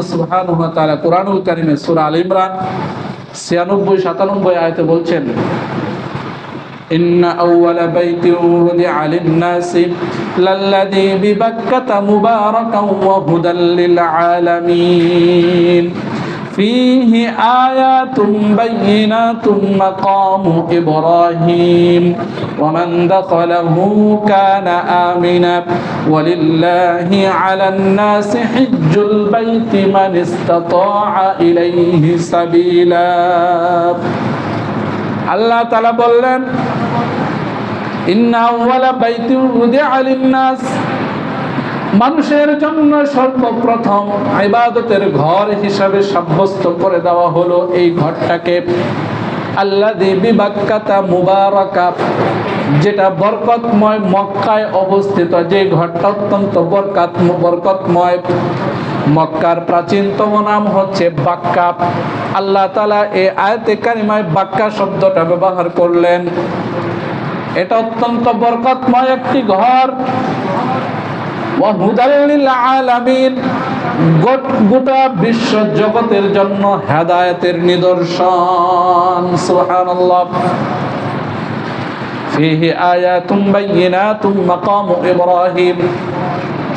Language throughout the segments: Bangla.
আল্লাহ সুবহানাহু ওয়া তাআলা কোরআনুল কারীমে সূরা আল ইমরান 96 97 আয়াতে বলছেন إن أول بيت وضع للناس للذي ببكة مباركا وهدى للعالمين فيه آيات بينات مقام إبراهيم ومن دخله كان آمنا ولله على الناس حج البيت من استطاع إليه سبيلا الله تعالى بلن إن أول بيت ودع للناس মানুষের জন্য সর্বপ্রথম ইবাদতের ঘর হিসাবে সাব্যস্ত করে দেওয়া হলো এই ঘরটাকে। আল্লাযী বিবাক্কাতা মুবারাকা, যেটা বরকতময় মক্কায় অবস্থিত। যে ঘরটা অত্যন্ত বরকত বরকতময়। মক্কার প্রাচীনতম নাম হচ্ছে বাক্কা। আল্লাহ তালা এ আয়তে কারিমায় বাক্কা শব্দটা ব্যবহার করলেন। এটা অত্যন্ত বরকতময় একটি ঘর। গোটা বিশ্ব জগতের জন্য নিদর্শন।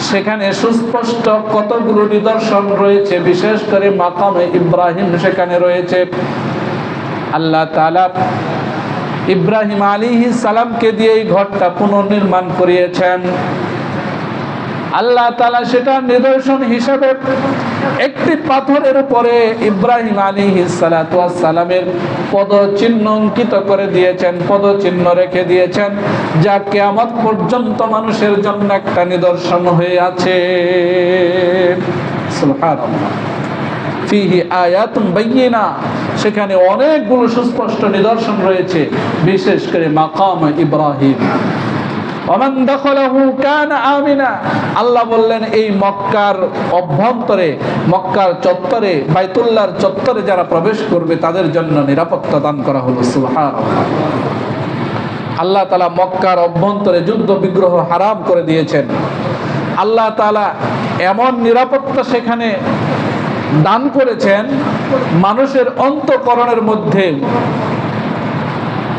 সেখানে সুস্পষ্ট কতগুলো নিদর্শন রয়েছে, বিশেষ করে মাকামে ইব্রাহিম সেখানে রয়েছে। আল্লাহ ইব্রাহিম আলাইহিস সালামকে দিয়ে এই ঘরটা পুনর্নির্মাণ করিয়েছেন। আল্লাহ তালা সেটা নিদর্শন হিসাবে একটি পাথরের উপরে ইব্রাহিম আলী সালামের পদচিহ্ন অঙ্কিত করে দিয়েছেন, পদচিহ্ন রেখে দিয়েছেন, যা কেয়ামত পর্যন্ত মানুষের জন্য একটা নিদর্শন হয়ে আছে। সেখানে অনেকগুলো সুস্পষ্ট নিদর্শন রয়েছে, বিশেষ করে মাকাম ইব্রাহিম। ওমান দখলাহু কানা আমিনা। আল্লাহ বললেন, এই মক্কার অভ্যন্তরে, মক্কার চত্বরে, বাইতুল্লাহর চত্বরে যারা প্রবেশ করবে, তাদের জন্য নিরাপত্তা দান করা হলো। সুবহানাল্লাহ। আল্লাহ তালা মক্কার অভ্যন্তরে যুদ্ধ, বিগ্রহ হারাম করে দিয়েছেন। আল্লাহ তালা এমন নিরাপত্তা সেখানে দান করেছেন, মানুষের অন্তকরণের মধ্যে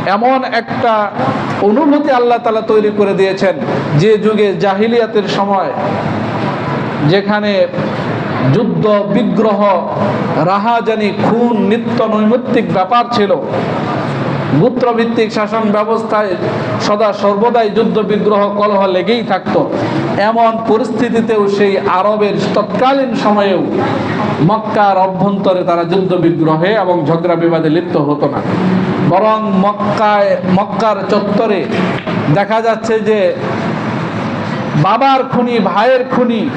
এমন একটা অনুভূতি আল্লাহ তালা তৈরি করে দিয়েছেন যে যুগে জাহিলিয়াতের সময়, যেখানে যুদ্ধ, বিগ্রহ, রাহাজানি, খুন, নিত্য নৈমিত্তিক ব্যাপার ছিল, গোত্রভিত্তিক শাসন ব্যবস্থায় সদা সর্বদাই যুদ্ধ, বিগ্রহ, কলহ লেগেই থাকতো। এমন পরিস্থিতিতেও সেই আরবের তৎকালীন সময়েও মক্কার অভ্যন্তরে তারা যুদ্ধ বিগ্রহে এবং ঝগড়া বিবাদে লিপ্ত হতো না। বরং মক্কায়, মক্কার চত্বরে দেখা যাচ্ছে যে বাবার খুনি, ভাইয়ের খুনি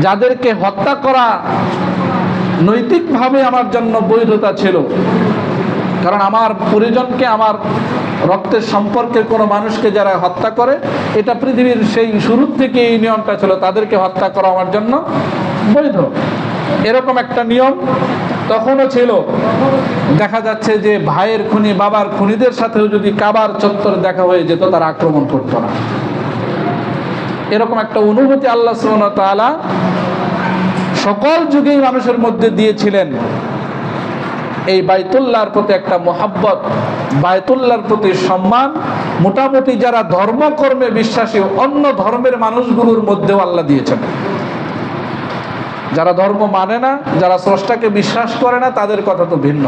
যাদেরকে হত্যা করা নৈতিকভাবে আমার জন্য বৈধতা ছিল। কারণ আমার পরিজনকে, আমার রক্তের সম্পর্কের কোনো মানুষকে যারা হত্যা করে, এটা পৃথিবীর সেই শুরুর থেকে এই নিয়মটা ছিল, তাদেরকে হত্যা করা আমার জন্য বৈধ। এরকম একটা নিয়ম তখনও ছিল। দেখা যাচ্ছে যে ভাইয়ের খুনি, বাবার খুনিদের সাথেও যদি কাবার চত্বরে দেখা হয়ে যেত, তারা আক্রমণ করতো না। এরকম একটা অনুভূতি আল্লাহ সকল যুগেই মানুষের মধ্যে দিয়েছিলেন। এই বাইতুল্লাহর প্রতি একটা মোহাব্বত বায়তুল্লাহর প্রতি সম্মান, মোটামুটি যারা ধর্মকর্মে বিশ্বাসী, অন্য ধর্মের মানুষগুলোর মধ্যেও আল্লাহ দিয়েছেন। যারা ধর্ম মানে না, যারা স্রষ্টাকে বিশ্বাস করে না, তাদের কথা তো ভিন্ন।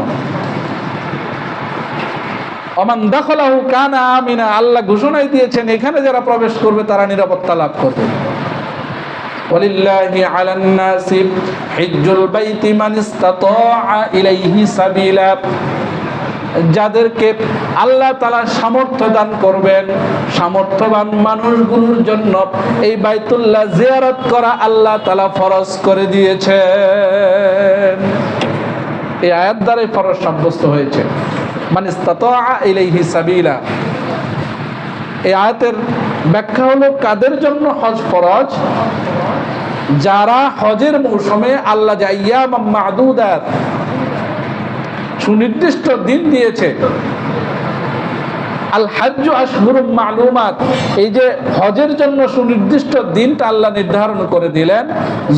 অমান দখলাহু কানা আমিনা, আল্লাহ ঘোষণাই দিয়েছেন, এখানে যারা প্রবেশ করবে, তারা নিরাপত্তা লাভ করবে। ولله على الناس حج البيت من استطاع إليه سبيلا যাদেরকে আল্লাহ তালা সামর্থ্য দান করবেন সামর্থ্যবান মানুষগুলোর জন্য এই বাইতুল্লাহ জিয়ারত করা আল্লাহ তালা ফরজ করে দিয়েছেন এই আয়াত দ্বারাই ফরজ সাব্যস্ত হয়েছে মানে ইলাইহি সাবিলা এই আয়াতের ব্যাখ্যা হলো কাদের জন্য হজ ফরজ যারা হজের মৌসুমে আল্লাহ যাইয়া মাদুদাত সুনির্দিষ্ট দিন দিয়েছে, আল আশহুরুম মালুমাত, এই যে হজের জন্য সুনির্দিষ্ট দিনটা আল্লাহ নির্ধারণ করে দিলেন,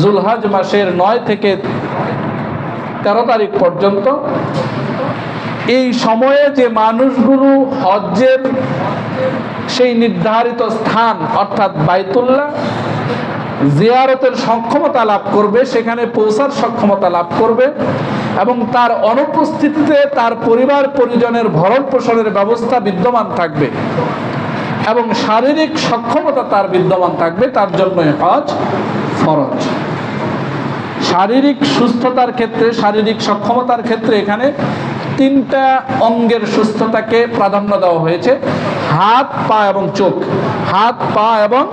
জুলহাজ মাসের নয় থেকে তেরো তারিখ পর্যন্ত। এই সময়ে যে মানুষগুলো হজ্জের সেই নির্ধারিত স্থান, অর্থাৎ বাইতুল্লাহ জিয়ারতের সক্ষমতা লাভ করবে, সেখানে পৌঁছার সক্ষমতা লাভ করবে এবং তার অনুপস্থিতিতে তার পরিবার পরিজনের ভরণ পোষণের ব্যবস্থা বিদ্যমান থাকবে এবং শারীরিক সক্ষমতা তার বিদ্যমান থাকবে, তার জন্যই হজ ফরজ। শারীরিক সুস্থতার ক্ষেত্রে, শারীরিক সক্ষমতার ক্ষেত্রে এখানে তিনটা অঙ্গের সুস্থতাকে প্রাধান্য দেওয়া হয়েছে, হাত, পা এবং চোখ। হাত, পা এবং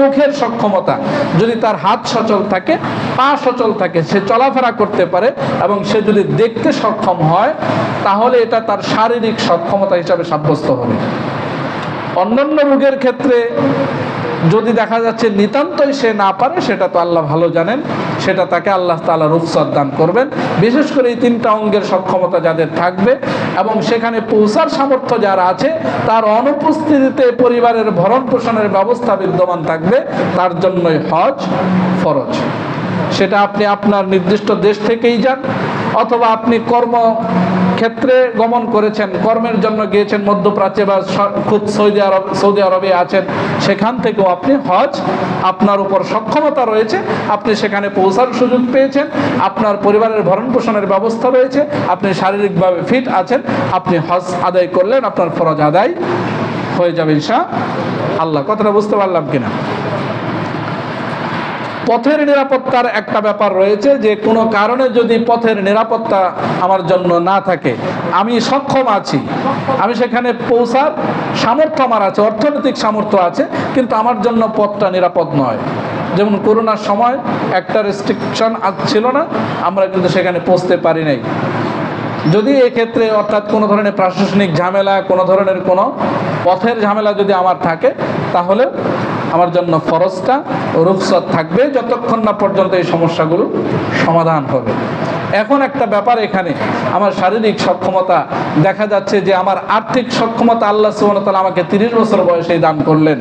চোখের সক্ষমতা। যদি তার হাত সচল থাকে, পা সচল থাকে, সে চলাফেরা করতে পারে এবং সে যদি দেখতে সক্ষম হয়, তাহলে এটা তার শারীরিক সক্ষমতা হিসাবে সাব্যস্ত হবে। অন্যান্য রোগের ক্ষেত্রে যদি দেখা যাচ্ছে নিতান্তই সে না পারে, সেটা তো আল্লাহ ভালো জানেন, সেটা তাকে আল্লাহ তালা রুখসত দান করবেন। বিশেষ করে এই তিনটা অঙ্গের সক্ষমতা যাদের থাকবে এবং সেখানে পৌঁছার সামর্থ্য যার আছে, তার অনুপস্থিতিতে পরিবারের ভরণ পোষণের ব্যবস্থা বিদ্যমান থাকবে, তার জন্যই হজ ফরজ। সেটা আপনি আপনার নির্দিষ্ট দেশ থেকেই যান, অথবা আপনি কর্ম ক্ষেত্রে গমন করেছেন, কর্মের জন্য গিয়েছেন, মধ্যপ্রাচ্যে বা খুব সৌদি আরব, সৌদি আরবে আছেন, সেখান থেকেও আপনি হজ, আপনার উপর সক্ষমতা রয়েছে, আপনি সেখানে পৌঁছার সুযোগ পেয়েছেন, আপনার পরিবারের ভরণ পোষণের ব্যবস্থা রয়েছে, আপনি শারীরিকভাবে ফিট আছেন, আপনি হজ আদায় করলেন, আপনার ফরজ আদায় হয়ে যাবে ইনশা আল্লাহ। কথাটা বুঝতে পারলাম কিনা? পথের নিরাপত্তার একটা ব্যাপার রয়েছে যে কোনো কারণে যদি পথের নিরাপত্তা আমার জন্য না থাকে, আমি সক্ষম আছি। আমি সেখানে পৌঁছার সামর্থ্য আমার আছে, অর্থনৈতিক সামর্থ্য আছে, কিন্তু আমার জন্য পথটা নিরাপদ নয়। যেমন করোনার সময় একটা রেস্ট্রিকশন ছিল না, আমরা কিন্তু সেখানে পৌঁছতে পারি নাই। যদি এক্ষেত্রে অর্থাৎ কোনো ধরনের প্রশাসনিক ঝামেলা, কোনো ধরনের কোনো পথের ঝামেলা যদি আমার থাকে, তাহলে আমার জন্য ফরজটা রুখসত থাকবে যতক্ষণ না পর্যন্ত এই সমস্যাগুলো সমাধান হবে। এখন একটা ব্যাপার এখানে, আমার শারীরিক সক্ষমতা দেখা যাচ্ছে যে আমার আর্থিক সক্ষমতা আল্লাহ সুবহানাহু আমাকে তিরিশ বছর বয়সেই দান করলেন।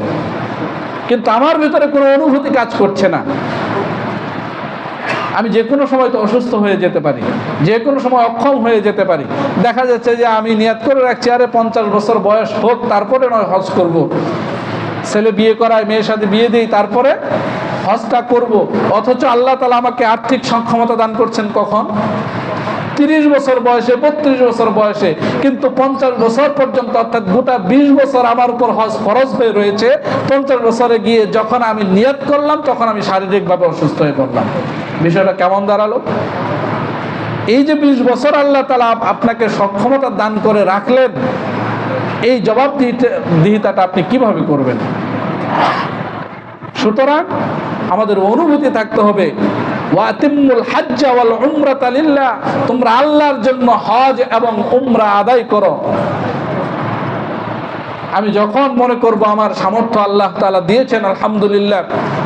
কিন্তু আমার ভিতরে কোনো অনুভূতি কাজ করছে না। আমি যে কোনো সময় তো অসুস্থ হয়ে যেতে পারি, যে কোনো সময় অক্ষম হয়ে যেতে পারি। দেখা যাচ্ছে যে আমি নিয়াত করে রাখছি, আরে পঞ্চাশ বছর বয়স হোক, তারপরে নয় হজ করব। ছেলে বিয়ে করায়, মেয়ের সাথে বিয়ে দিই, তারপরে হজটা করব। অথচ আল্লাহ তালা আমাকে আর্থিক সক্ষমতা দান করছেন কখন? তিরিশ বছর বয়সে, বত্রিশ বছর বয়সে। কিন্তু পঞ্চাশ বছর পর্যন্ত, অর্থাৎ গোটা বিশ বছর আমার উপর হজ খরচ হয়ে রয়েছে। পঞ্চাশ বছরে গিয়ে যখন আমি নিয়ত করলাম, তখন আমি শারীরিকভাবে অসুস্থ হয়ে পড়লাম। বিষয়টা কেমন দাঁড়াল? এই যে বিশ বছর আল্লাহ তালা আপনাকে সক্ষমতা দান করে রাখলেন এই জবাব দিহিতাটা আপনি কীভাবে করবেন? সুতরাং আমাদের অনুভূতি থাকতে হবে তোমরা আল্লাহর জন্য হজ এবং উমরা আদায় করো। আমি যখন মনে করব আমার সামর্থ্য আল্লাহ তাআলা দিয়েছেন, আলহামদুলিল্লাহ,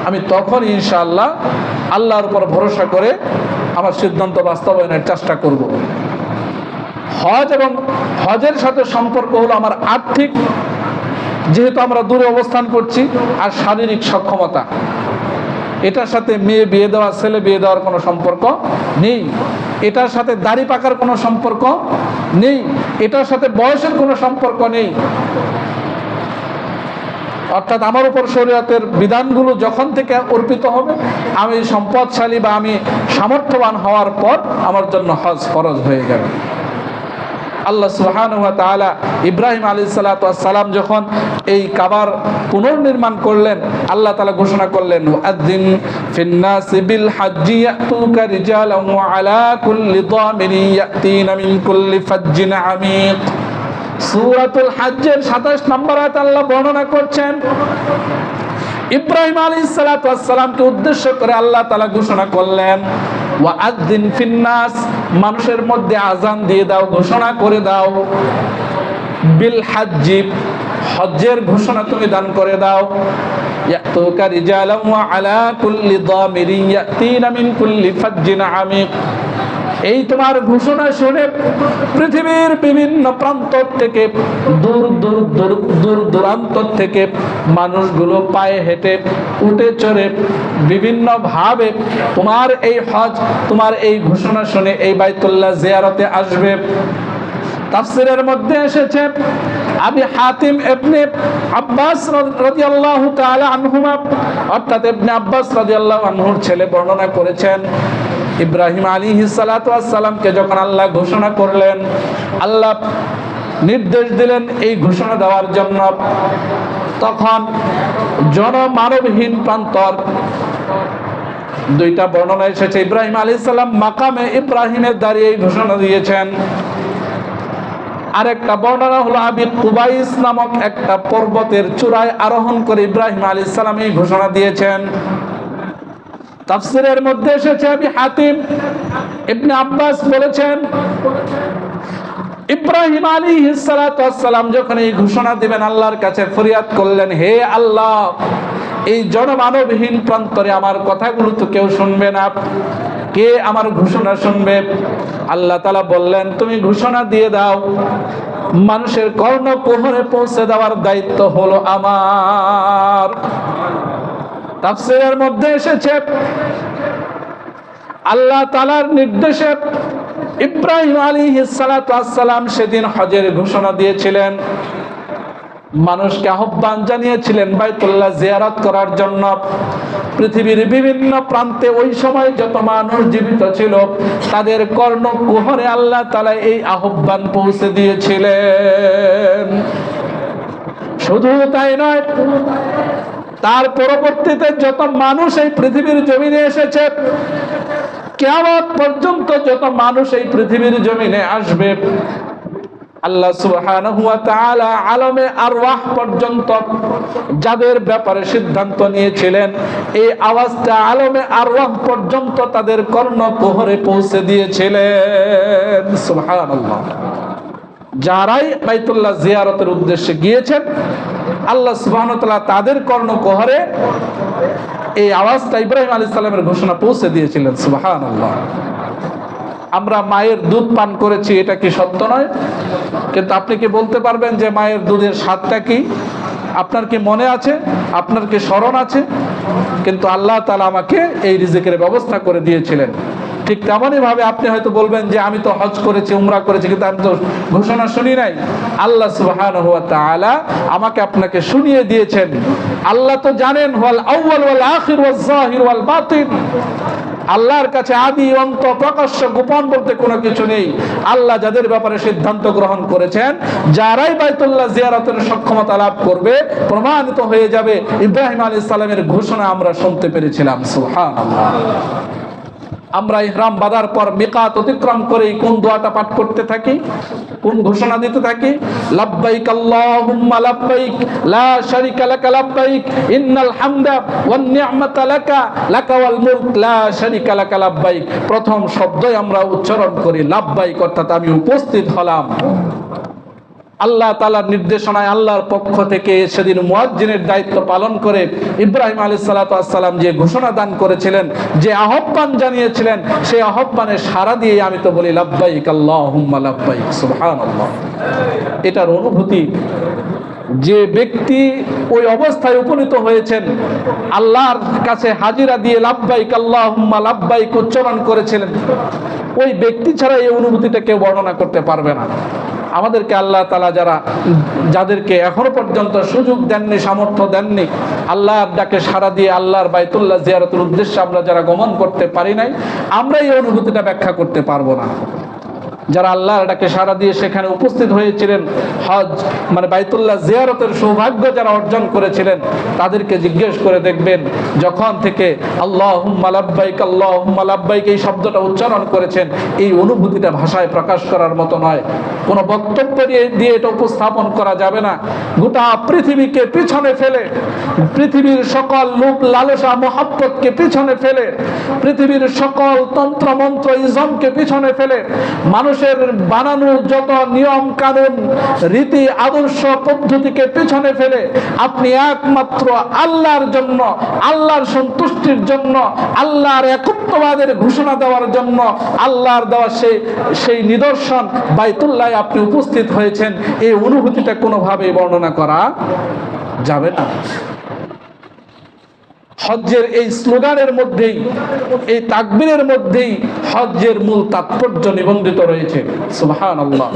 আমি তখন ইনশাআল্লাহ আল্লাহর উপর ভরসা করে আমার সিদ্ধান্ত বাস্তবায়নের চেষ্টা করব। হজ এবং হজের সাথে সম্পর্ক হলো আমার আর্থিক, যেহেতু আমরা দূরে অবস্থান করছি, আর শারীরিক সক্ষমতা। এটার সাথে মেয়ে বিয়ে দেওয়া, ছেলে বিয়ে দেওয়ার কোনো সম্পর্ক নেই। এটার সাথে দাড়ি পাকার কোনো সম্পর্ক নেই। এটার সাথে বয়সের কোনো সম্পর্ক নেই। অর্থাৎ আমার উপর শরীয়তের বিধানগুলো যখন থেকে অর্পিত হবে, আমি সম্পদশালী বা আমি সামর্থ্যবান হওয়ার পর আমার জন্য হজ ফরজ হয়ে যাবে। আল্লাহ ওয়া ইব্রাহিম আলাইহিস সালাতু ওয়াস সালাম যখন এই কাবার পুনর্নির্মাণ করলেন, আল্লাহ তাআলা ঘোষণা করলেন ওয়াদ্দিন ফিন্নাস বিল হাজ্জি ইয়াতুকা রিজালান ওয়া আলা কুল্লি দামিরিন ইয়াতিনা কুল্লি ফাজ্জিন আমিক সূরাতুল হজ্জের 27 নম্বর আয়াত আল্লাহ বর্ণনা করছেন, ইব্রাহিম আলাইহিস সালাতু উদ্দেশ্য করে আল্লাহ তাআলা ঘোষণা করলেন ওয়াআদ্দিন ফিন্নাস, মানুষের মধ্যে আজান দিয়ে দাও, ঘোষণা করে দাও। বিল হাজ্জি, হজ্জের ঘোষণা তুমি দান করে দাও। ইয়াতুকা রিজালাম ওয়া আলা কুল্লি দামিরিন, ইয়াতিনা মিন কুল্লি ফাজ্জিন আমিক এই তোমার ঘোষণা শুনে পৃথিবীর বিভিন্ন প্রান্ত থেকে, দূর দূর দূর দূর দূরান্ত থেকে মানুষগুলো পায়ে হেঁটে, উঠে চড়ে বিভিন্ন ভাবে তোমার এই হজ, তোমার এই ঘোষণা শুনে এই বাইতুল্লাহ জিয়ারতে আসবে। তাফসিরের মধ্যে এসেছে, আবি হাতিম ইবনে আব্বাস রাদিয়াল্লাহু তাআলা আনহুমা, অর্থাৎ ইবনে আব্বাস রাদিয়াল্লাহু আনহুর ছেলে বর্ণনা করেছেন ইব্রাহিম ওয়াস সালামকে যখন আল্লাহ ঘোষণা করলেন, আল্লাহ নির্দেশ দিলেন এই ঘোষণা দেওয়ার জন্য, তখন জনমানবহীন প্রান্তর দুইটা বর্ণনা এসেছে। ইব্রাহিম আলাইহিস সালাম মাকামে ইব্রাহিমের দাঁড়িয়ে এই ঘোষণা দিয়েছেন। আরেকটা বর্ণনা হলো আবি কুবাইস নামক একটা পর্বতের চূড়ায় আরোহণ করে ইব্রাহিম আলী ইসলাম এই ঘোষণা দিয়েছেন। তাফসিরের মধ্যে এসেছে আবি হাতিম ইবনে আব্বাস বলেছেন, ইব্রাহিম আলী সালাম যখন এই ঘোষণা দিবেন, আল্লাহর কাছে ফরিয়াদ করলেন, হে আল্লাহ, এই জনমানবহীন প্রান্তরে আমার কথাগুলো তো কেউ শুনবে না। কে আমার ঘোষণা শুনবে? আল্লাহ তালা বললেন, তুমি ঘোষণা দিয়ে দাও। মানুষের কর্ণ কোহরে পৌঁছে দেওয়ার দায়িত্ব হলো আমার। তাফসিরের মধ্যে এসেছে, আল্লাহ তালার নির্দেশে ইব্রাহিম আলী সালাম সেদিন হজের ঘোষণা দিয়েছিলেন। মানুষকে আহ্বান জানিয়েছিলেন বাইতুল্লাহ জিয়ারত করার জন্য। পৃথিবীর বিভিন্ন প্রান্তে ওই সময় যত মানুষ জীবিত ছিল, তাদের কর্ণ কুহরে আল্লাহ তালা এই আহ্বান পৌঁছে দিয়েছিলেন। শুধু তাই নয় তার পরবর্তীতে যত মানুষ এই পৃথিবীর জমিনে এসেছে কেমন পর্যন্ত যত মানুষ এই পৃথিবীর জমিনে আসবে, আল্লাহ তাআলা আলমে আরওয়াহ পর্যন্ত যাদের ব্যাপারে সিদ্ধান্ত নিয়েছিলেন, এই আওয়াজটা আলমে আরওয়াহ পর্যন্ত তাদের কর্ণ কোহরে পৌঁছে দিয়েছিলেন। সুবহানাল্লাহ। যারাই বাইতুল্লাহ জিয়ারতের উদ্দেশ্যে গিয়েছেন আল্লাহ তাআলা তাদের কর্ণ কোহরে এই আওয়াজটা ইব্রাহিম আলাইহিস সালামের ঘোষণা পৌঁছে দিয়েছিলেন, সুবহানাল্লাহ। আমরা মায়ের দুধ পান করেছি, এটা কি সত্য নয়? কিন্তু আপনি কি বলতে পারবেন যে মায়ের দুধের স্বাদটা কি? আপনার কি মনে আছে? আপনার কি স্মরণ আছে? কিন্তু আল্লাহ তালা আমাকে এই রিজিকের ব্যবস্থা করে দিয়েছিলেন। ঠিক তেমনই ভাবে আপনি হয়তো বলবেন যে আমি তো হজ করেছি, উমরা করেছি, কিন্তু আমি তো ঘোষণা শুনি নাই। আল্লাহ সুবহান আমাকে আপনাকে শুনিয়ে দিয়েছেন। আল্লাহ তো জানেন আল্লাহর কাছে আদি, অন্ত, প্রকাশ্য, গোপন বলতে কোনো কিছু নেই। আল্লাহ যাদের ব্যাপারে সিদ্ধান্ত গ্রহণ করেছেন, যারাই বাইতুল্লাহ জিয়ারতের সক্ষমতা লাভ করবে, প্রমাণিত হয়ে যাবে। ইব্রাহিম আলী ইসলামের ঘোষণা আমরা শুনতে পেরেছিলাম। সুহান আমরা ইহরাম বাঁধার পর মিকাত অতিক্রম করে কোন দোয়াটা পাঠ করতে থাকি? কোন ঘোষণা দিতে থাকি? লাব্বাইক আল্লাহুম্মা লাব্বাইক, লা শারিকা লাকা লাব্বাইক, ইন্নাল হামদা ওয়ান নি'মাতা লাকা লাকা ওয়াল মুলক, লা শারিকা লাকা লাব্বাইক। প্রথম শব্দই আমরা উচ্চারণ করি লাব্বাইক, অর্থাৎ আমি উপস্থিত হলাম। আল্লাহ তালার নির্দেশনায় আল্লাহর পক্ষ থেকে সেদিন মুয়াজ্জিনের দায়িত্ব পালন করে ইব্রাহিম আলী সালাতাম যে ঘোষণা দান করেছিলেন, যে আহ্বান জানিয়েছিলেন, সেই আহ্বানে সারা দিয়ে আমি তো বলি, লাব্বাইক আল্লাহ লাব্বাইক সুবহানাল্লাহ। এটার অনুভূতি, যে ব্যক্তি ওই অবস্থায় উপনীত হয়েছেন, আল্লাহর কাছে হাজিরা দিয়ে লাভবাইক আল্লাহ লাভবাইক উচ্চারণ করেছিলেন, ওই ব্যক্তি ছাড়া এই অনুভূতিটা কেউ বর্ণনা করতে পারবে না। আমাদেরকে আল্লাহ তালা যারা, যাদেরকে এখনও পর্যন্ত সুযোগ দেননি, সামর্থ্য দেননি, আল্লাহ ডাকে সারা দিয়ে আল্লাহর বাইতুল্লাহ জিয়ারতের উদ্দেশ্যে আমরা যারা গমন করতে পারি নাই, আমরা এই অনুভূতিটা ব্যাখ্যা করতে পারব না। যারা আল্লাহর ডাকে সারা দিয়ে সেখানে উপস্থিত হয়েছিলেন, হজ মানে বাইতুল্লাহ জিয়ারতের সৌভাগ্য যারা অর্জন করেছিলেন, তাদেরকে জিজ্ঞেস করে দেখবেন, যখন থেকে আল্লাহ লাব্বাইক আল্লাহ লাব্বাইক এই শব্দটা উচ্চারণ করেছেন, এই অনুভূতিটা ভাষায় প্রকাশ করার মতো নয়। কোনো বক্তব্য দিয়ে দিয়ে এটা উপস্থাপন করা যাবে না। গোটা পৃথিবীকে পিছনে ফেলে, পৃথিবীর সকল লোক লালসা, মোহাব্বতকে পিছনে ফেলে, পৃথিবীর সকল তন্ত্র মন্ত্র ইজমকে পিছনে ফেলে মানুষের মানুষের বানানো যত নিয়ম কানুন, রীতি, আদর্শ পদ্ধতিকে পেছনে ফেলে আপনি একমাত্র আল্লাহর জন্য, আল্লাহর সন্তুষ্টির জন্য, আল্লাহর একত্ববাদের ঘোষণা দেওয়ার জন্য, আল্লাহর দেওয়া সেই সেই নিদর্শন বাইতুল্লাহ আপনি উপস্থিত হয়েছেন। এই অনুভূতিটা কোনোভাবেই বর্ণনা করা যাবে না। হজ্জের এই স্লোগানের মধ্যেই, এই তাকবীরের মধ্যেই হজ্জের মূল তাৎপর্য নিবন্ধিত রয়েছে। আল্লাহ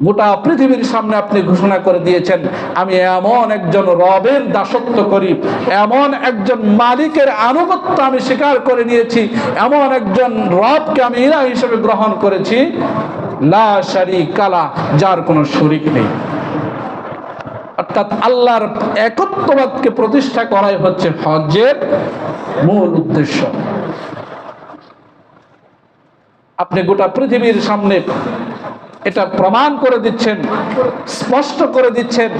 গোটা পৃথিবীর সামনে আপনি ঘোষণা করে দিয়েছেন, আমি এমন একজন রবের দাসত্ব করি, এমন একজন মালিকের আনুগত্য আমি স্বীকার করে নিয়েছি, এমন একজন রবকে আমি ইলা হিসেবে গ্রহণ করেছি, লা শারিক কালা যার কোনো শরিক নেই। অর্থাৎ আল্লাহর একত্ববাদকে প্রতিষ্ঠা করাই হচ্ছে হজ্জের মূল উদ্দেশ্য। আপনি গোটা পৃথিবীর সামনে এটা প্রমাণ করে দিচ্ছেন, স্পষ্ট করে দিচ্ছেন,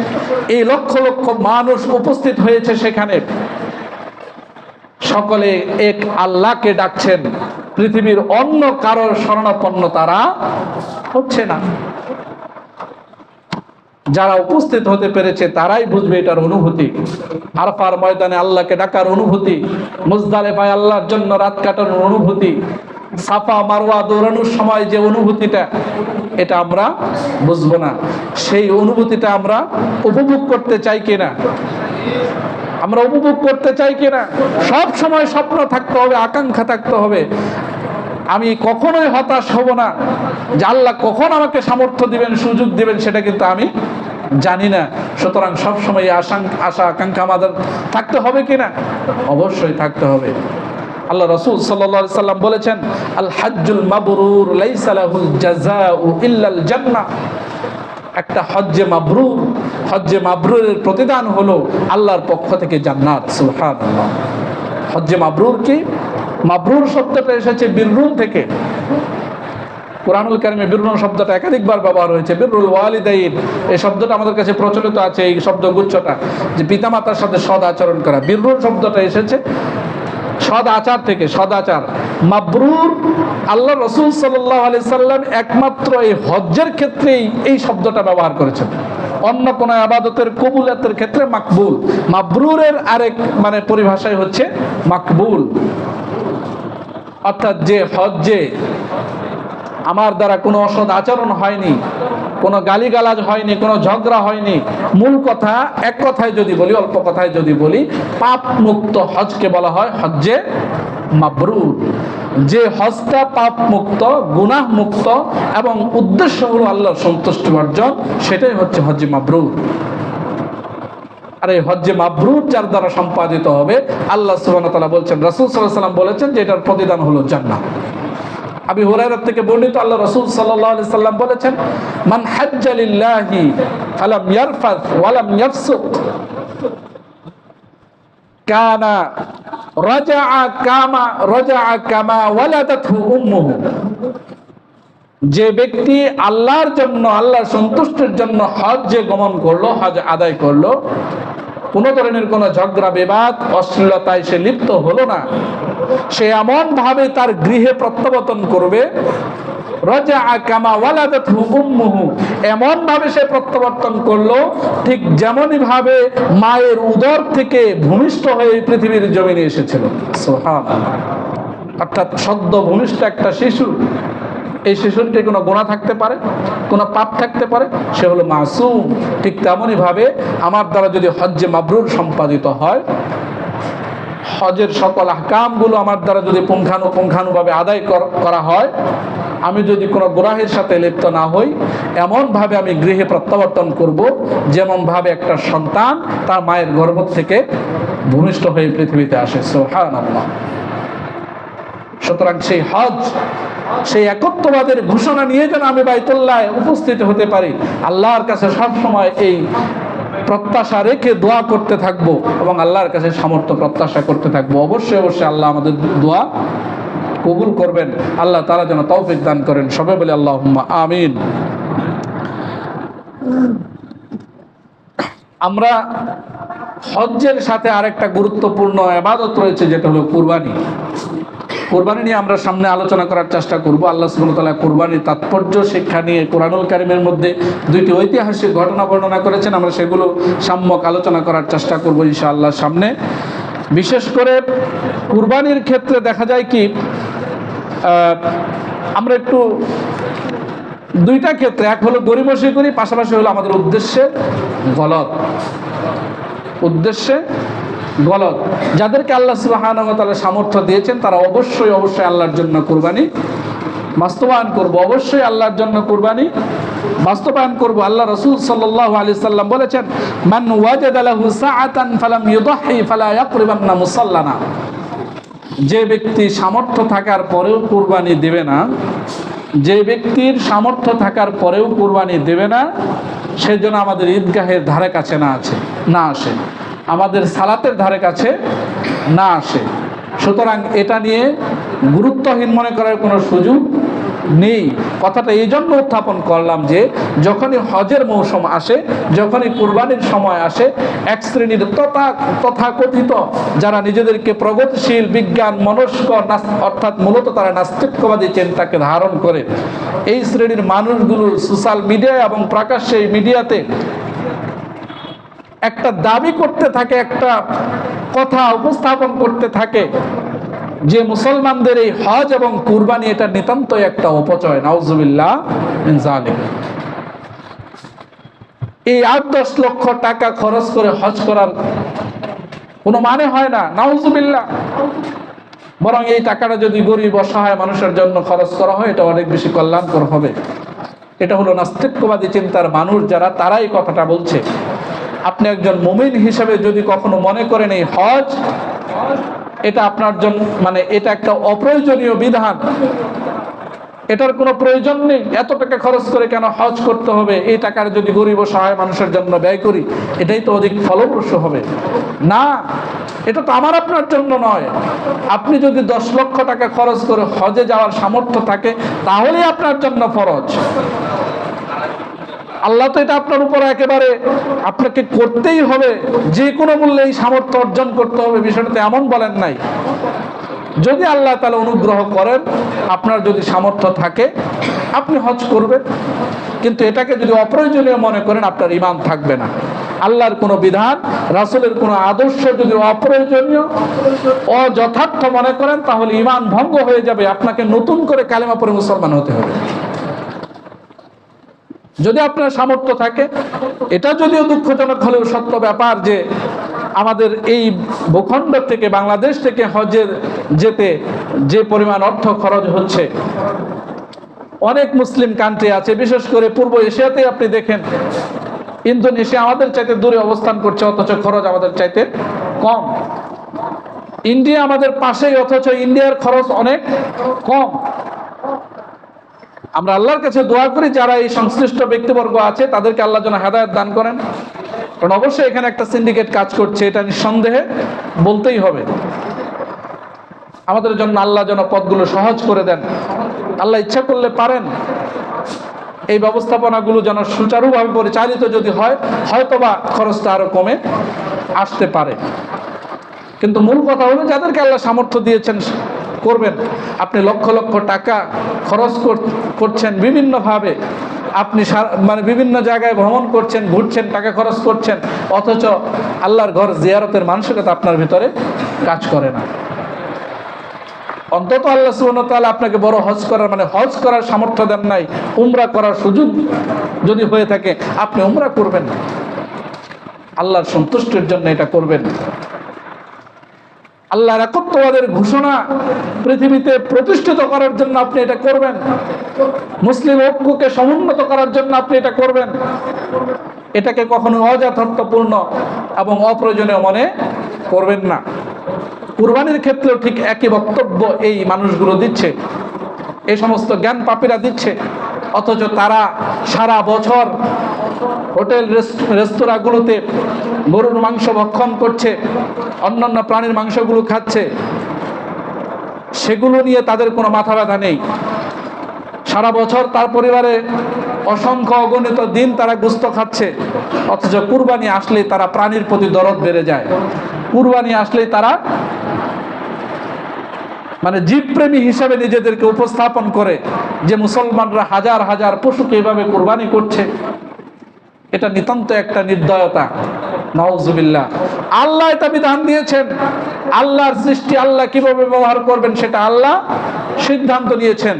এই লক্ষ লক্ষ মানুষ উপস্থিত হয়েছে সেখানে। সকলে এক আল্লাহকে ডাকছেন, পৃথিবীর অন্য কারোর শরণাপন্ন তারা হচ্ছে না। যারা উপস্থিত হতে পেরেছে, তারাই বুঝবে এটার অনুভূতি। আরফার ময়দানে আল্লাহকে ডাকার অনুভূতি, মুজদালে মুজদালেফায় আল্লাহর জন্য রাত কাটানোর অনুভূতি, সাফা মারওয়া দৌড়ানোর সময় যে অনুভূতিটা, এটা আমরা বুঝব না। সেই অনুভূতিটা আমরা উপভোগ করতে চাই কিনা? আমরা উপভোগ করতে চাই কিনা? সব সময় স্বপ্ন থাকতে হবে, আকাঙ্ক্ষা থাকতে হবে। আমি কখনোই হতাশ হব না। যে আল্লাহ কখন আমাকে সামর্থ্য দিবেন, সুযোগ দিবেন, সেটা কিন্তু আমি জানি না। সুতরাং সবসময় আশা আশা, আকাঙ্ক্ষা আমাদের থাকতে হবে কি না? অবশ্যই থাকতে হবে। আল্লাহ রসুল সাল্লাল্লাহু সাল্লাম বলেছেন, আল হাজ্জুল মাবরুর লাইসা লাহুল ইল্লাল জান্নাহ একটা হজ্জে মাবরুর, হজ্জে মাবরুরের প্রতিদান হলো আল্লাহর পক্ষ থেকে জান্নাত, সুবহানাল্লাহ। হজ্জে মাবরুর কি? মাবরুর শব্দটা এসেছে বিররুন থেকে। কোরআনুল কারিমে বিরুন শব্দটা একাধিকবার ব্যবহার হয়েছে। বিরুল ওয়ালিদাইন, এই শব্দটা আমাদের কাছে প্রচলিত আছে, এই শব্দ গুচ্ছটা যে পিতামাতার সাথে সদ আচরণ করা। বিরুন শব্দটা এসেছে সদ আচার থেকে সদাচার মাবরুর আল্লাহ রসুল সাল্লাহ আলি সাল্লাম একমাত্র এই হজ্জের ক্ষেত্রেই এই শব্দটা ব্যবহার করেছেন। অন্য কোন আবাদতের কবুলাতের ক্ষেত্রে মাকবুল। মাবরুরের আরেক মানে পরিভাষায় হচ্ছে মাকবুল। অর্থাৎ যে হজ্জে আমার দ্বারা কোনো অসৎ আচরণ হয়নি, কোনো গালিগালাজ হয়নি, কোনো ঝগড়া হয়নি, মূল কথা, এক কথায় যদি বলি, অল্প কথায় যদি বলি পাপ মুক্ত হজকে বলা হয় হজ্জে মাবরুর। যে হজটা পাপ মুক্ত গুনাহ মুক্ত এবং উদ্দেশ্য হলো আল্লাহর সন্তুষ্টি অর্জন সেটাই হচ্ছে হজ্জে মাবরুর। আর এই হজ্জে মাবরুর যার দ্বারা সম্পাদিত হবে, আল্লাহ তাআলা বলছেন, রাসূল আলাইহি সাল্লাম বলেছেন যে এটার প্রতিদান হলো জান্নাত। আবি হুরায়রা থেকে বর্ণিত আল্লাহ রাসূল সাল্লাল্লাহু আলাইহি সাল্লাম বলেছেন, মান হাজ্জা লিল্লাহি ফালাম ইয়ারফাত ওয়ালাম ইয়াফসুক। কানা রাজাআ কামা রাজাআ কামা ওয়ালাদাতহু উম্মুহু। যে ব্যক্তি আল্লাহর জন্য, আল্লাহর সন্তুষ্টের জন্য হজ যে গমন করল, হজ আদায় করল, কোনো ধরনের কোনো ঝগড়া, বিবাদ, অশ্লীলতায় সে লিপ্ত হলো না। সে এমন ভাবে তার গৃহে প্রত্যাবর্তন করবে রজা কামা ওয়ালাদাতহু উম্মুহু। এমন ভাবে সে প্রত্যাবর্তন করল, ঠিক যেমনই ভাবে মায়ের উদর থেকে ভূমিষ্ঠ হয়ে পৃথিবীর জমিনে এসেছিল। সুবহানাল্লাহ। অর্থাৎ সদ্য ভূমিষ্ঠ একটা শিশু এই শিশুরটি কোনো গোনা থাকতে পারে, কোনো পাপ থাকতে পারে, সে হলো মাসুম। ঠিক তেমনই ভাবে আমার দ্বারা যদি হজ্জে মাবরুর সম্পাদিত হয় হজের সকল আহকামগুলো আমার দ্বারা যদি পুঙ্খানুপুঙ্খানুভাবে আদায় করা হয়, আমি যদি কোনো গুনাহের সাথে লিপ্ত না হই এমনভাবে আমি গৃহে প্রত্যাবর্তন করব যেমনভাবে একটা সন্তান তার মায়ের গর্ভ থেকে ভূমিষ্ঠ হয়ে পৃথিবীতে আসে। সোহান আল্লাহ সুতরাং সেই হজ, সেই একত্ববাদের ঘোষণা নিয়ে যেন আমি বাইতুল্লায় উপস্থিত হতে পারি, আল্লাহর কাছে সব সময় এই প্রত্যাশা রেখে দোয়া করতে থাকব এবং আল্লাহর কাছে সামর্থ্য প্রত্যাশা করতে থাকব। অবশ্যই অবশ্যই আল্লাহ আমাদের দোয়া কবুল করবেন। আল্লাহ তারা যেন তৌফিক দান করেন। সবে বলে আল্লাহ আমিন। আমরা হজ্জের সাথে আরেকটা গুরুত্বপূর্ণ আবাদত রয়েছে, যেটা হলো কুরবানি। কোরবানি নিয়ে আমরা সামনে আলোচনা করার চেষ্টা করব। আল্লাহ সুবহানাহু কোরবানির তাৎপর্য, শিক্ষা নিয়ে কোরআনুল কারিমের মধ্যে দুইটি ঐতিহাসিক ঘটনা বর্ণনা করেছেন। আমরা সেগুলো সাম্যক আলোচনা করার চেষ্টা করব ইনশাআল্লাহ সামনে। বিশেষ করে কুরবানির ক্ষেত্রে দেখা যায় কি আমরা একটু দুইটা ক্ষেত্রে, এক হলো গরিবসী করি, পাশাপাশি হলো আমাদের উদ্দেশ্যে গলত। উদ্দেশ্যে গলত। যাদেরকে আল্লাহ সুবহানাহু ওয়া সামর্থ্য দিয়েছেন, তারা অবশ্যই অবশ্যই আল্লাহর জন্য কুরবানি। বাস্তবায়ন করব, অবশ্যই আল্লাহর জন্য কুরবানি। বাস্তবায়ন করব, আল্লাহ রসুল সাল্লাল্লাহু আলাইহি সাল্লাম বলেছেন, মান মুসাল্লানা। যে ব্যক্তি সামর্থ্য থাকার পরেও কুরবানি দেবে না, যে ব্যক্তির সামর্থ্য থাকার পরেও কুরবানি দেবে না, সেজন্য আমাদের ঈদগাহের ধারে কাছে না আছে, না আসে। আমাদের সালাতের ধারে কাছে না আসে। সুতরাং এটা নিয়ে গুরুত্বহীন মনে করার কোনো সুযোগ নেই। কথাটা এই জন্য উত্থাপন করলাম যে, যখনই হজের মৌসুম আসে, যখনই কুরবানির সময় আসে, এক শ্রেণির তথা তথাকথিত যারা নিজেদেরকে প্রগতিশীল, বিজ্ঞান, মনস্ক, নাস- অর্থাৎ মূলত তারা নাস্তিক্যবাদী চিন্তাকে ধারণ করে, এই শ্রেণির মানুষগুলো সোশ্যাল মিডিয়া এবং প্রকাশ্যে মিডিয়াতে একটা দাবি করতে থাকে, একটা কথা উপস্থাপন করতে থাকে যে মুসলমানদের এই হজ এবং কুরবানি এটা নিতান্তই একটা অপচয়, নাউজুবিল্লাহ মিন এই আট দশ লক্ষ টাকা খরচ করে হজ করার কোনো মানে হয় না, নাউজুবিল্লাহ। বরং এই টাকাটা যদি গরিব, অসহায় মানুষের জন্য খরচ করা হয়, এটা অনেক বেশি কল্যাণকর হবে। এটা হলো নাস্তিক্যবাদী চিন্তার মানুষ যারা, তারাই কথাটা বলছে। আপনি একজন মুমিন হিসেবে যদি কখনো মনে করেন এই হজ, এটা আপনার জন্য মানে এটা একটা অপ্রয়োজনীয় বিধান। এটার কোনো প্রয়োজন নেই। এত টাকা খরচ করে কেন হজ করতে হবে? এই টাকার যদি গরিব ও সহায় মানুষের জন্য ব্যয় করি, এটাই তো অধিক ফলপ্রসূ হবে। না, এটা তো আমার আপনার জন্য নয়। আপনি যদি দশ লক্ষ টাকা খরচ করে হজে যাওয়ার সামর্থ্য থাকে, তাহলেই আপনার জন্য ফরজ। আল্লাহ তো এটা আপনার উপর একেবারে আপনাকে করতেই হবে। যে কোনো মূল্যে এই সামর্থ্য অর্জন করতে হবে, বিষয়টাতে এমন বলেন নাই। যদি আল্লাহ তাহলে অনুগ্রহ করেন, আপনার যদি সামর্থ্য থাকে, আপনি হজ করবেন। কিন্তু এটাকে যদি অপ্রয়োজনীয় মনে করেন, আপনার ইমান থাকবে না। আল্লাহর কোনো বিধান, রাসূলের কোনো আদর্শ যদি অপ্রয়োজনীয়, অযথার্থ মনে করেন, তাহলে ইমান ভঙ্গ হয়ে যাবে। আপনাকে নতুন করে কালেমা পরে মুসলমান হতে হবে। যদি আপনার সামর্থ্য থাকে, এটা যদিও দুঃখজনক হলেও সত্য ব্যাপার যে আমাদের এই ভূখণ্ড থেকে, বাংলাদেশ থেকে হজের যেতে যে পরিমাণ অর্থ খরচ হচ্ছে, অনেক মুসলিম কান্ট্রি আছে, বিশেষ করে পূর্ব এশিয়াতে আপনি দেখেন, ইন্দোনেশিয়া আমাদের চাইতে দূরে অবস্থান করছে, অথচ খরচ আমাদের চাইতে কম। ইন্ডিয়া আমাদের পাশেই, অথচ ইন্ডিয়ার খরচ অনেক কম। আমরা আল্লাহর কাছে দোয়া করি, যারা এই সংশ্লিষ্ট ব্যক্তিবর্গ আছে, তাদেরকে আল্লাহ যেন হেদায়ত দান করেন। কারণ অবশ্যই এখানে একটা সিন্ডিকেট কাজ করছে, এটা নিঃসন্দেহে বলতেই হবে। আমাদের জন্য আল্লাহ যেন পথগুলো সহজ করে দেন। আল্লাহ ইচ্ছা করলে পারেন। এই ব্যবস্থাপনাগুলো যেন সুচারুভাবে পরিচালিত যদি হয়, হয়তোবা খরচটা আরও কমে আসতে পারে। কিন্তু মূল কথা হলো, যাদেরকে আল্লাহ সামর্থ্য দিয়েছেন, করবেন। আপনি লক্ষ লক্ষ টাকা খরচ কর- করছেন বিভিন্নভাবে। আপনি মানে বিভিন্ন জায়গায় ভ্রমণ করছেন, ঘুরছেন, টাকা খরচ করছেন, অথচ আল্লাহর ঘর জিয়ারতের মানসিকতা আপনার ভিতরে কাজ করে না। অন্তত আল্লাহ তাআলা আপনাকে বড় হজ করার মানে হজ করার সামর্থ্য দেন নাই, উমরা করার সুযোগ যদি হয়ে থাকে, আপনি উমরা করবেন। আল্লাহর সন্তুষ্টির জন্য এটা করবেন। আল্লাহর একত্ববাদের ঘোষণা পৃথিবীতে প্রতিষ্ঠিত করার জন্য আপনি এটা করবেন। মুসলিম ঐক্যকে সমুন্নত করার জন্য আপনি এটা করবেন। এটাকে কখনো অযথার্থপূর্ণ এবং অপ্রয়োজনীয় মনে করবেন না। কুরবানির ক্ষেত্রেও ঠিক একই বক্তব্য এই মানুষগুলো দিচ্ছে। এই সমস্ত জ্ঞান পাপীরা দিচ্ছে, অথচ তারা সারা বছর হোটেল রেস্তোরাঁগুলোতে গরুর মাংস ভক্ষণ করছে, অন্যান্য প্রাণীর মাংসগুলো খাচ্ছে। সেগুলো নিয়ে তাদের কোনো মাথা ব্যথা নেই। সারা বছর তার পরিবারে অসংখ্য অগণিত দিন তারা গুস্ত খাচ্ছে, অথচ কুরবানি আসলেই তারা প্রাণীর প্রতি দরদ বেড়ে যায়। কুরবানি আসলেই তারা মানে জীবপ্রেমী হিসাবে নিজেদেরকে উপস্থাপন করে, যে মুসলমানরা হাজার হাজার পশুকে এভাবে কোরবানি করছে। এটা নিতান্ত একটা নির্দয়তা। নওজুবিল্লাহ আল্লাহ এটা বিধান দিয়েছেন। আল্লাহর সৃষ্টি আল্লাহ কীভাবে ব্যবহার করবেন সেটা আল্লাহ সিদ্ধান্ত নিয়েছেন।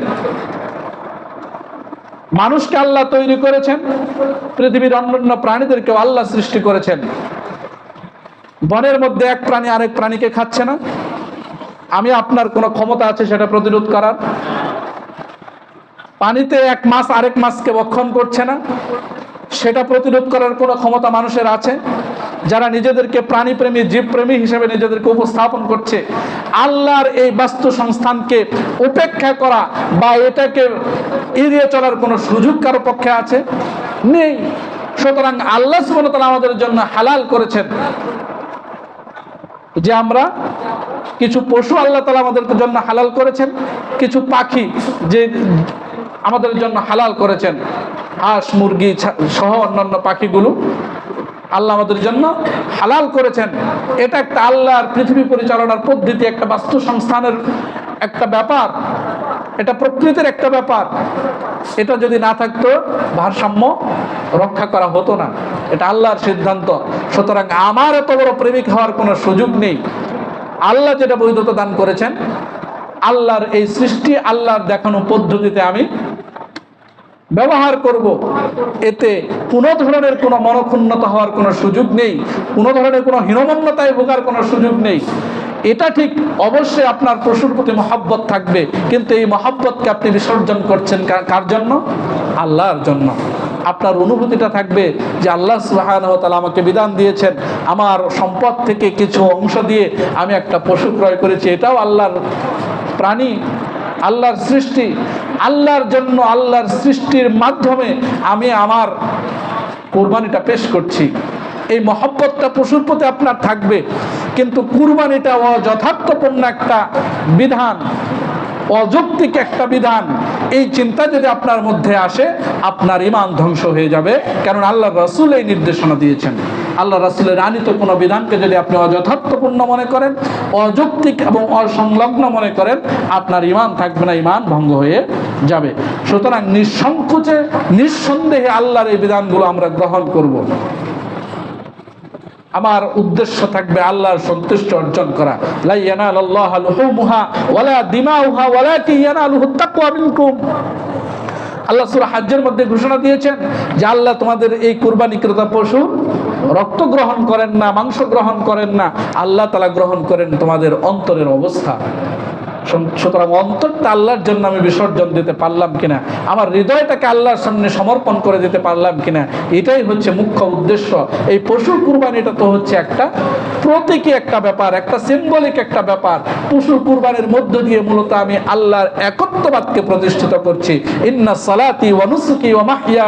মানুষকে আল্লাহ তৈরি করেছেন, পৃথিবীর অন্যান্য প্রাণীদেরকেও আল্লাহ সৃষ্টি করেছেন। বনের মধ্যে এক প্রাণী আরেক প্রাণীকে খাচ্ছে না। আমি আপনার কোনো ক্ষমতা আছে সেটা প্রতিরোধ করার? পানিতে এক মাছ আরেক মাছকে ভক্ষণ করছে না। সেটা প্রতিরোধ করার কোনো ক্ষমতা মানুষের আছে? যারা নিজেদেরকে প্রাণীপ্রেমী, জীবপ্রেমী হিসেবে নিজেদেরকে উপস্থাপন করছে, আল্লাহর এই বাস্তু সংস্থানকে উপেক্ষা করা বা এটাকে এড়িয়ে চলার কোনো সুযোগ কারও পক্ষে আছে? নেই। সুতরাং আল্লাহ ওয়া আমাদের জন্য হালাল করেছেন। যে আমরা কিছু পশু আল্লাহ তালা আমাদের জন্য হালাল করেছেন, কিছু পাখি যে আমাদের জন্য হালাল করেছেন। হাঁস, মুরগি সহ অন্যান্য পাখিগুলো আল্লাহ আমাদের জন্য হালাল করেছেন। এটা একটা আল্লাহর পৃথিবী পরিচালনার পদ্ধতি, একটা বাস্তু সংস্থানের একটা ব্যাপার। এটা প্রকৃতির একটা ব্যাপার। এটা যদি না থাকতো, ভারসাম্য রক্ষা করা হতো না। এটা আল্লাহর সিদ্ধান্ত। সুতরাং আমার এত বড় প্রেমিক হওয়ার কোনো সুযোগ নেই। আল্লাহ যেটা বৈধতা দান করেছেন, আল্লাহর এই সৃষ্টি, আল্লাহর দেখানো পদ্ধতিতে আমি ব্যবহার করব। এতে কোনো ধরনের কোনো মনক্ষুণ্ণতা হওয়ার কোনো সুযোগ নেই, কোনো ধরনের কোনো হীনমন্যতায় ভোগার কোনো সুযোগ নেই। এটা ঠিক অবশ্যই আপনার পশুর প্রতি মহাব্বত থাকবে, কিন্তু এই মহাব্বতকে আপনি বিসর্জন করছেন কার জন্য? আল্লাহর জন্য। আপনার অনুভূতিটা থাকবে যে আল্লাহ সুবহানাহু ওয়া আমাকে বিধান দিয়েছেন, আমার সম্পদ থেকে কিছু অংশ দিয়ে আমি একটা পশু ক্রয় করেছি। এটাও আল্লাহর প্রাণী, আল্লাহর সৃষ্টি। আল্লাহর জন্য আল্লাহর সৃষ্টির মাধ্যমে আমি আমার কোরবানিটা পেশ করছি। এই মহব্বতটা পশুর প্রতি আপনার থাকবে। কিন্তু কুরবানিটা অযথার্থপূর্ণ একটা বিধান, অযৌক্তিক একটা বিধান, এই চিন্তা যদি আপনার মধ্যে আসে, আপনার ইমান ধ্বংস হয়ে যাবে। কারণ আল্লাহ রসুল এই নির্দেশনা দিয়েছেন। আল্লাহ রসুলের আনিত কোনো বিধানকে যদি আপনি অযথার্থপূর্ণ মনে করেন, অযৌক্তিক এবং অসংলগ্ন মনে করেন, আপনার ইমান থাকবে না ইমান ভঙ্গ হয়ে যাবে। সুতরাং নিঃসংকোচে, নিঃসন্দেহে আল্লাহর এই বিধানগুলো আমরা গ্রহণ করব। আমার উদ্দেশ্য থাকবে আল্লাহর সন্তুষ্টি অর্জন করা। আল্লাহ সূরা হজ্জের মধ্যে ঘোষণা দিয়েছেন যে আল্লাহ তোমাদের এই কুরবানিকৃত পশু রক্ত গ্রহণ করেন না, মাংস গ্রহণ করেন না, আল্লাহ তালা গ্রহণ করেন তোমাদের অন্তরের অবস্থা। সুতরাং অন্তরটা আল্লাহর জন্য আমি বিসর্জন দিতে পারলাম কিনা? আমার হৃদয়টাকে আল্লাহর সামনে সমর্পণ করে দিতে পারলাম কিনা? এটাই হচ্ছে মুখ্য উদ্দেশ্য। এই পশুর কুরবানিটা তো হচ্ছে একটা প্রতীকী একটা ব্যাপার, একটা সিম্বলিক একটা ব্যাপার। পশুর কুরবানির মধ্য দিয়ে মূলত আমি আল্লাহর একত্ববাদকে প্রতিষ্ঠিত করছি। ইন্না সালাতি ওয়া নুসুকি ওয়া মাহইয়া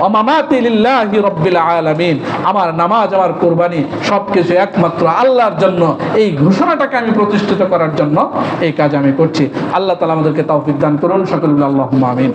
ওয়া মামাতি লিল্লাহি রাব্বিল আলামিন। আমার নামাজ, আমার কুরবানি সবকিছু একমাত্র আল্লাহর জন্য। এই ঘোষণাটাকে আমি প্রতিষ্ঠিত করার জন্য এই কাজ আমি করছি আল্লাহ তালা আমাদেরকে তৌফিক দান করুন। সকল আল্লাহ আমিন।